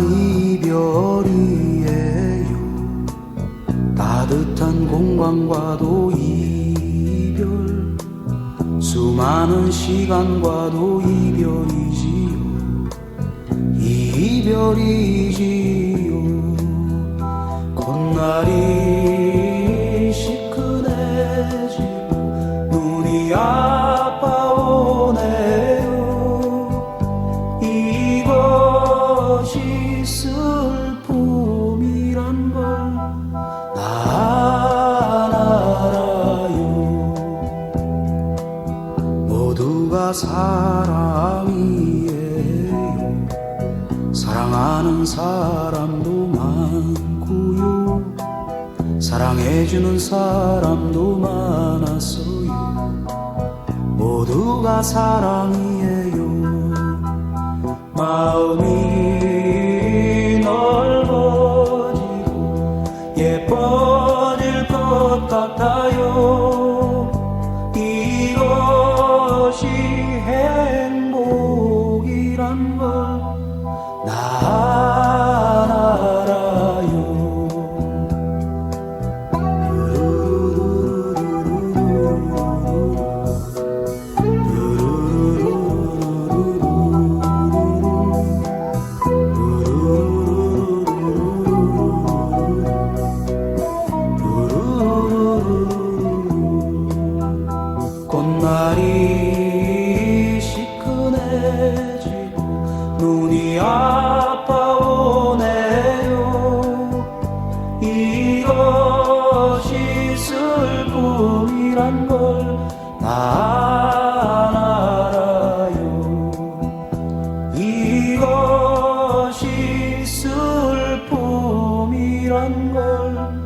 이별이에요. 따뜻한 공간과도 이별. 수많은 시간과도 이별이지요. 이별이지요. 콧날이 모두가 사랑이에요. 사랑하는 사람도 많고요. 사랑해주는 사람도 많았어요. 모두가 사랑이에요. 마음이 people. 사랑이란 걸다 알아요. 이것이 슬픔이란 걸나